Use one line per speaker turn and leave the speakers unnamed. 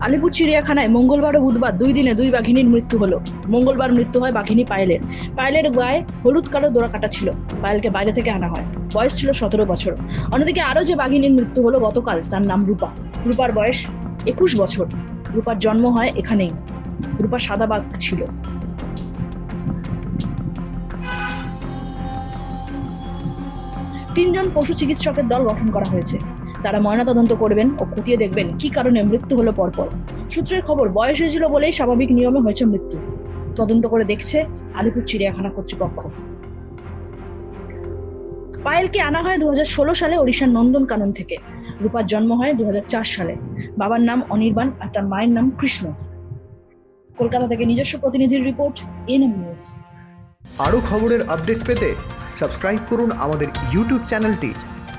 আলিপুর চিড়িয়াখানায় মঙ্গলবার ও বুধবার দুই দিনে দুই বাঘিনীর মৃত্যু হলো। মঙ্গলবার মৃত্যু হয় বাঘিনী পায়েলের। পায়েলের গায়ে হলুদ কালো দোড়া কাটা ছিল। পায়েলকে বাইরে থেকে আনা হয়। বয়স ছিল সতেরো বছর। অন্যদিকে আরও যে বাঘিনীর মৃত্যু হলো গতকাল, তার নাম রূপা। রূপার বয়স একুশ বছর। রূপার জন্ম হয় এখানেই। রূপা সাদা বাঘ ছিল। তিনজন পশু চিকিৎসকের দল গঠন করা হয়েছে। তারা ময়নাতদন্ত করবেন ও খতিয়ে দেখবেন কি কারণে মৃত্যু হলো পরপর। সূত্রের খবর, বয়স হয়েছিল বলেই স্বাভাবিক নিয়মে হয়েছে মৃত্যু। তদন্ত করে দেখছে আলিপুর চিড়িয়াখানা কর্তৃপক্ষ। পায়েলকে আনা হয় দুই হাজার ষোলো সালে ওড়িশার নন্দনকানন থেকে। রূপার জন্ম হয় দু হাজার চার সালে। বাবার নাম অনির্বাণ আর তার মায়ের নাম কৃষ্ণ। কলকাতা থেকে নিজস্ব প্রতিনিধির রিপোর্ট, এনএম নিউজ।
আরও খবরের আপডেট পেতে সাবস্ক্রাইব করুন আমাদের ইউটিউব চ্যানেলটি।